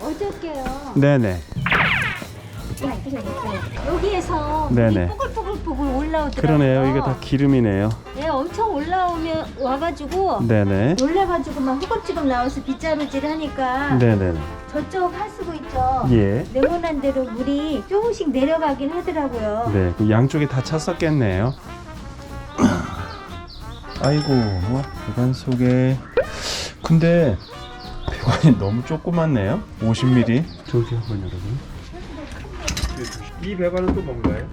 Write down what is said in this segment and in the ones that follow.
어저께요. 네네. 여기에서 네네. 뽀글뽀글뽀글 올라오더라고요. 그러네요. 이게 다 기름이네요. 네, 엄청 올라오면 와가지고 네네. 놀래가지고 막 허겁지겁 나와서 빗자루질 하니까 네네네. 저쪽 하수구 있죠. 예. 네모난 대로 물이 조금씩 내려가긴 하더라고요. 네. 그 양쪽에 다 찼었겠네요. 아이고, 배관 속에. 근데 배관이 너무 조그맣네요. 50mm. 저기 한번 여러분. 이 배관은 또 뭔가요?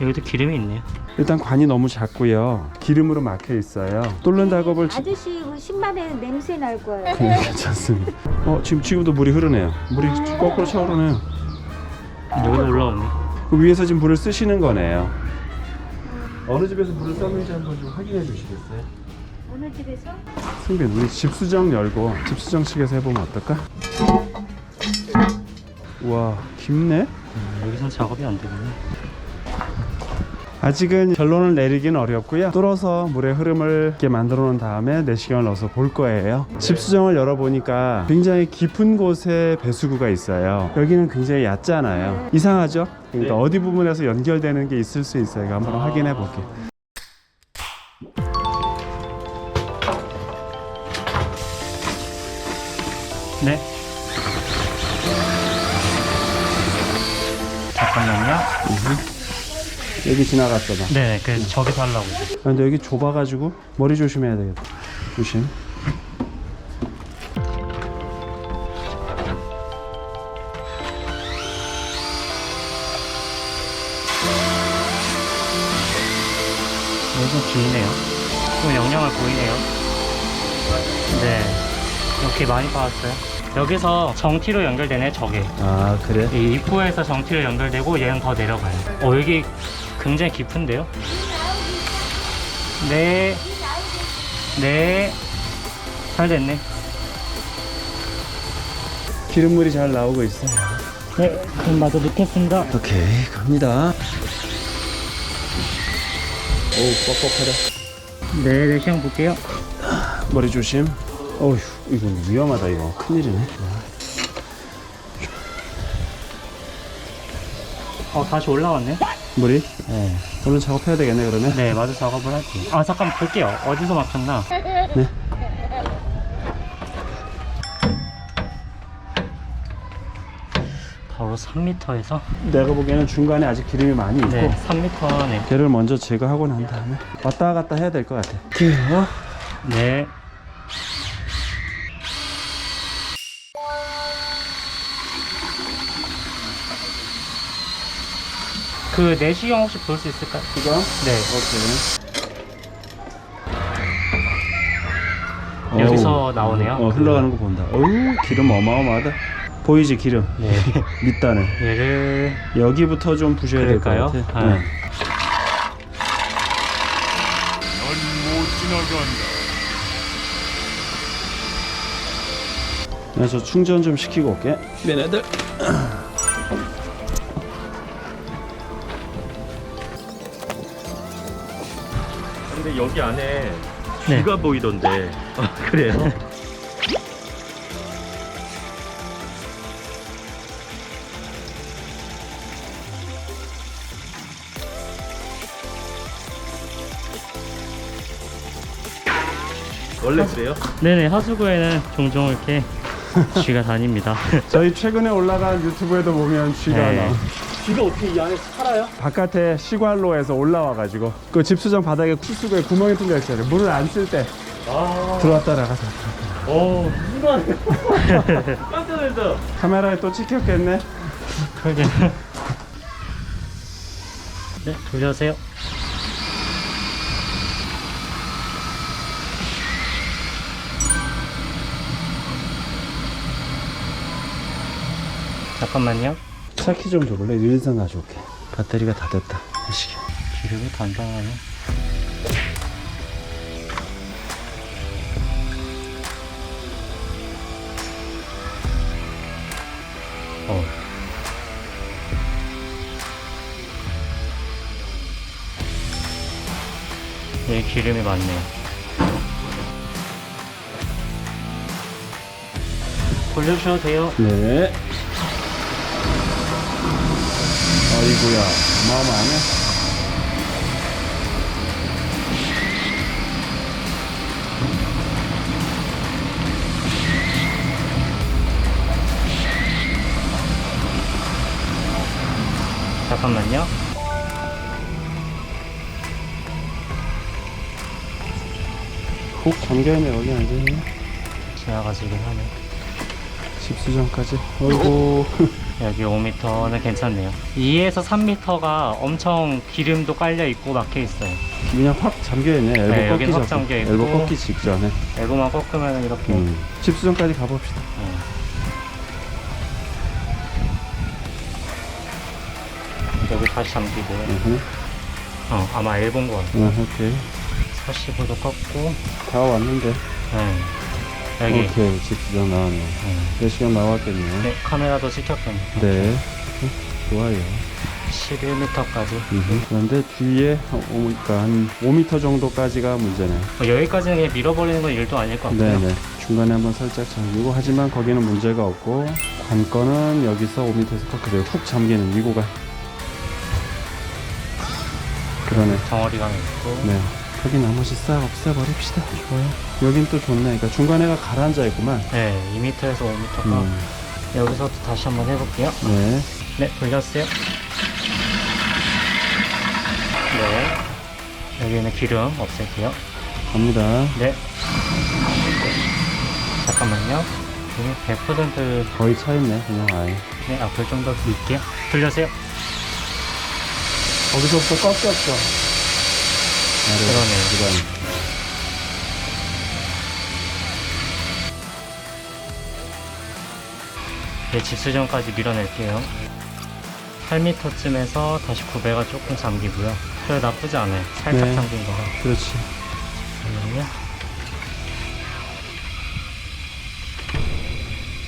여기도 기름이 있네요. 일단 관이 너무 작고요. 기름으로 막혀 있어요. 뚫는 작업을 지- 아저씨 그 신발에 냄새 날 거예요. 네, 괜찮습니다. 어, 지금 지금도 물이 흐르네요. 물이 거꾸로 차오르네요. 여기도 올라오네. 그 위에서 지금 물을 쓰시는 거네요. 어느 집에서 물을 썼는지 한번 좀 확인해 주시겠어요? 어느 집에서? 승빈, 우리 집수정 열고 집수정 측에서 해보면 어떨까? 와, 깊네? 음, 여기선 작업이 안 되네. 아직은 결론을 내리기는 어렵고요. 뚫어서 물의 흐름을 이렇게 만들어 놓은 다음에 내시경을 넣어서 볼 거예요. 집수정을 열어보니까 굉장히 깊은 곳에 배수구가 있어요. 여기는 굉장히 얕잖아요. 이상하죠? 그러니까 어디 부분에서 연결되는 게 있을 수 있어요. 이거 한번 확인해 볼게요. 네. 잠깐만요. 여기 지나갔어 봐. 네, 그래서 저기서 하려고. 아, 근데 여기 좁아가지고 머리 조심해야 되겠다. 조심. 여기는 기네요. 좀 영향을 보이네요. 네. 이렇게 많이 빠졌어요. 여기서 정티로 연결되네, 저게. 아 그래? 이 입구에서 정티로 연결되고 얘는 더 내려가요. 어, 여기 굉장히 깊은데요? 네. 네. 잘 됐네. 기름물이 잘 나오고 있어요. 네, 그럼 마저 넣겠습니다. 오케이 갑니다. 오 뻑뻑하다. 네, 네, 시험 볼게요. 머리 조심. 어휴 이건 위험하다 이거 큰일이네. 어, 다시 올라왔네. 물이? 네. 오늘 작업해야 되겠네 그러면. 네, 마저 작업을 할게요. 아, 잠깐 볼게요. 어디서 막혔나? 네. 바로 3m에서? 내가 보기에는 중간에 아직 기름이 많이 있고 네, 3m네. 걔를 먼저 제거하고 난 다음에 왔다 갔다 해야 될 것 같아. 그래요? 네. 그 내시경 혹시 볼 수 있을까요? 이거? 네. 오케이. 여기서 나오네요. 어, 흘러가는 거 본다. 어우 기름 어마어마하다. 보이지 기름? 네. 밑단에. 얘를 여기부터 좀 부셔야 될 것 그럴까요? 같아. 아. 네. 네, 저 충전 좀 시키고 올게. 얘네들. 근데 여기 안에 네. 쥐가 보이던데. 아, 그래요? 원래 그래요? 네네 하수구에는 종종 이렇게 쥐가 다닙니다. 저희 최근에 올라간 유튜브에도 보면 쥐가 네. 나. 쥐가 어떻게 이 안에 살아요? 바깥에 시관로에서 올라와가지고 그 집수정 바닥에 쿠수구에 구멍이 뚫려 있어요. 물을 안 쓸 때 아, 들어왔다 나가서 어, 순간 깜짝 놀랐어. 카메라에 또 찍혔겠네. 그러게. 네, 돌려주세요. 잠깐만요. 차키 좀 줘볼래? 유리선 가져올게. 배터리가 다 됐다. 시계. 기름이 단단하네. 어. 여기 기름이 많네요. 돌려주셔도 돼요. 네. 어이구야, 어마어마하네. 잠깐만요. 훅 잠겨있네, 여기 완전히. 지나가지긴 하네. 집수정까지. 어이구. 여기 5m는 괜찮네요. 2에서 3m가 엄청 기름도 깔려 있고 막혀 있어요. 그냥 확 잠겨있네. 엘보 네, 여긴 꺾기 확 전. 잠겨있고. 엘보 꺾기 직전에. 엘보만 꺾으면 이렇게 음. 집수정까지 가봅시다. 네. 여기 다시 잠기고 으흠. 어, 아마 엘본 거 같아요. 응, 오케이. 45도 꺾고 다 왔는데. 네. 여기 오케이, 집수정 나왔네. 네. 4시간 나왔겠네. 네, 카메라도 찍혔겠네. 네. 좋아요. 11m까지. 음흠. 그런데 뒤에 어, 그러니까 한 5m 정도까지가 문제네. 뭐 여기까지는 그냥 밀어버리는 건 일도 아닐 것 같아요. 네네. 중간에 한번 살짝 잠기고 하지만 거기는 문제가 없고 관건은 여기서 5m에서 그대로 훅 잠기는 이 구간. 그러네. 덩어리가 있고 네. 거기 나머지 싹 없애버립시다. 좋아요. 여긴 또 좋네. 그러니까 중간에가 가라앉아 있구만. 네, 2m에서 5m가 음. 여기서도 다시 한번 해볼게요. 네. 네, 돌렸어요. 네. 여기는 기름 없앨게요. 갑니다. 네. 잠깐만요. 네, 100% 거의 차 있네. 그냥 아예. 네, 앞을 좀더 밀게요. 돌려세요. 거기서부터 꺾였어. 그러네요. 구간. 네, 집수정까지 밀어낼게요. 8m쯤에서 다시 9배가 조금 잠기고요. 그래 나쁘지 않아요. 살짝 네. 잠긴 거가. 그렇지. 잠깐만요.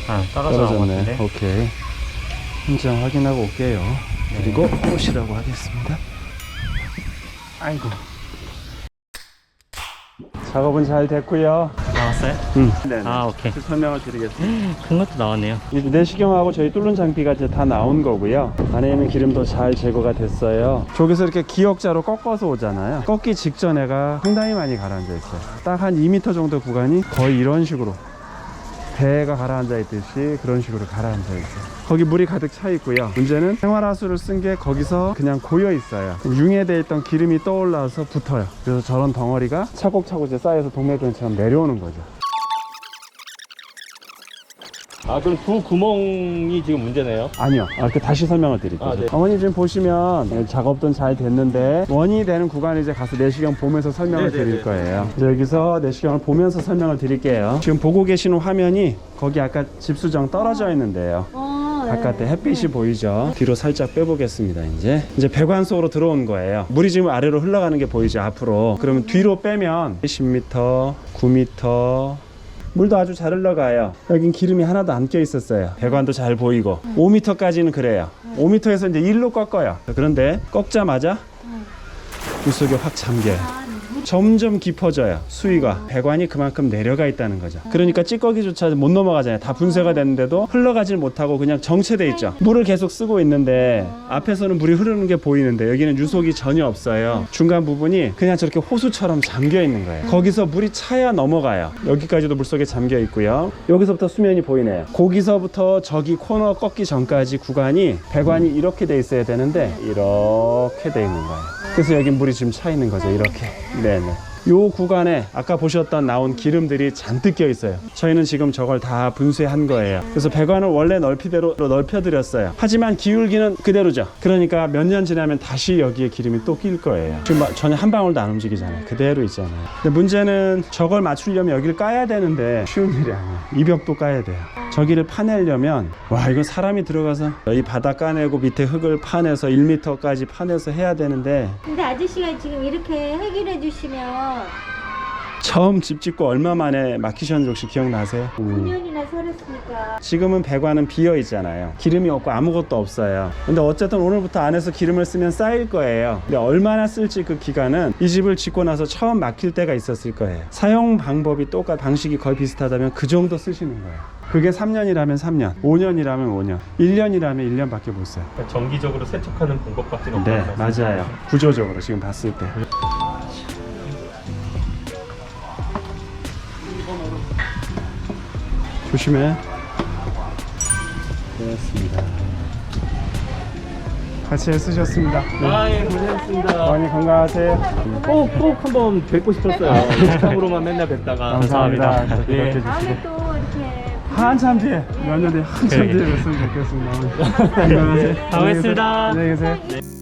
아, 떨어져 나온 것 떨어졌네. 같은데. 오케이. 현장 확인하고 올게요. 네. 그리고 오시라고 하겠습니다. 아이고. 작업은 잘 됐고요. 나왔어요? 음. 네. 아, 오케이. 설명을 드리겠습니다. 큰 것도 나왔네요. 이제 내시경하고 저희 뚫는 장비가 이제 다 나온 거고요. 안에 있는 기름도 잘 제거가 됐어요. 저기서 이렇게 기역자로 꺾어서 오잖아요. 꺾기 직전에가 상당히 많이 가라앉아 있어요. 딱 한 2m 정도 구간이 거의 이런 식으로 배가 가라앉아 있듯이 그런 식으로 가라앉아 있어요. 거기 물이 가득 차 있고요. 문제는 생활하수를 쓴 게 거기서 그냥 고여 있어요. 융해돼 있던 기름이 떠올라서 붙어요. 그래서 저런 덩어리가 차곡차곡 쌓여서 동맥근처럼 내려오는 거죠. 아 그럼 두 구멍이 지금 문제네요. 아니요. 아, 그 다시 설명을 드릴게요. 아, 네. 어머니 지금 보시면 네, 작업도 잘 됐는데 원이 되는 구간에 이제 가서 내시경 보면서 설명을 네, 네, 드릴 네. 거예요. 이제 여기서 내시경을 보면서 설명을 드릴게요. 지금 보고 계시는 화면이 거기 아까 집수정 떨어져 있는데요. 어, 네. 바깥에 햇빛이 보이죠? 뒤로 살짝 빼보겠습니다. 이제 이제 배관 속으로 들어온 거예요. 물이 지금 아래로 흘러가는 게 보이죠? 앞으로. 그러면 뒤로 빼면 10m, 9m. 물도 아주 잘 흘러가요. 여긴 기름이 하나도 안 껴 있었어요. 배관도 잘 보이고 5m까지는 그래요. 5m에서 이제 1로 꺾어요. 그런데 꺾자마자 물속에 확 잠겨요. 점점 깊어져요. 수위가 배관이 그만큼 내려가 있다는 거죠. 그러니까 찌꺼기조차 못 넘어가잖아요. 다 분쇄가 됐는데도 흘러가질 못하고 그냥 정체돼 있죠. 물을 계속 쓰고 있는데 앞에서는 물이 흐르는 게 보이는데 여기는 유속이 전혀 없어요. 중간 부분이 그냥 저렇게 호수처럼 잠겨 있는 거예요. 거기서 물이 차야 넘어가요. 여기까지도 물속에 잠겨 있고요. 여기서부터 수면이 보이네요. 거기서부터 저기 코너 꺾기 전까지 구간이 배관이 이렇게 돼 있어야 되는데 이렇게 돼 있는 거예요. 그래서 여기 물이 지금 차 있는 거죠. 이렇게. 네네. 요 구간에 아까 보셨던 나온 기름들이 잔뜩 껴 있어요. 저희는 지금 저걸 다 분쇄한 거예요. 그래서 배관을 원래 넓이대로 넓혀드렸어요. 하지만 기울기는 그대로죠. 그러니까 몇 년 지나면 다시 여기에 기름이 또 낄 거예요. 지금 막 전혀 한 방울도 안 움직이잖아요. 그대로 있잖아요. 근데 문제는 저걸 맞추려면 여기를 까야 되는데 쉬운 일이 아니에요. 이 벽도 까야 돼요. 저기를 파내려면 와 이거 사람이 들어가서 이 바닥 까내고 밑에 흙을 파내서 1m까지 파내서 해야 되는데 근데 아저씨가 지금 이렇게 해결해 주시면 처음 집 짓고 얼마 만에 막히셨는지 혹시 기억나세요? 음. 9년이나 살았으니까 지금은 배관은 비어 있잖아요. 기름이 없고 아무것도 없어요. 근데 어쨌든 오늘부터 안에서 기름을 쓰면 쌓일 거예요. 근데 얼마나 쓸지 그 기간은 이 집을 짓고 나서 처음 막힐 때가 있었을 거예요. 사용 방법이 똑같, 방식이 거의 비슷하다면 그 정도 쓰시는 거예요. 그게 3년이라면 3년, 5년이라면 5년, 1년이라면 1년밖에 못 써요. 정기적으로 세척하는 방법밖에 없다. 네, 맞아요. 구조적으로 지금 봤을 때. 조심해. 고맙습니다. 같이 애쓰셨습니다. 네. 아, 예, 고생했습니다. 어머니 건강하세요. 꼭, 꼭 한번 뵙고 싶었어요. 영상으로만 맨날 뵙다가. 감사합니다. 예. 그렇게 해주시고. 다음에 또 이렇게 한참 뒤에, 몇 년 뒤에 한참. 뒤에 뵀으면 좋겠습니다. 어머니. 건강하세요. 네. 다음에 뵙겠습니다. 안녕히 계세요.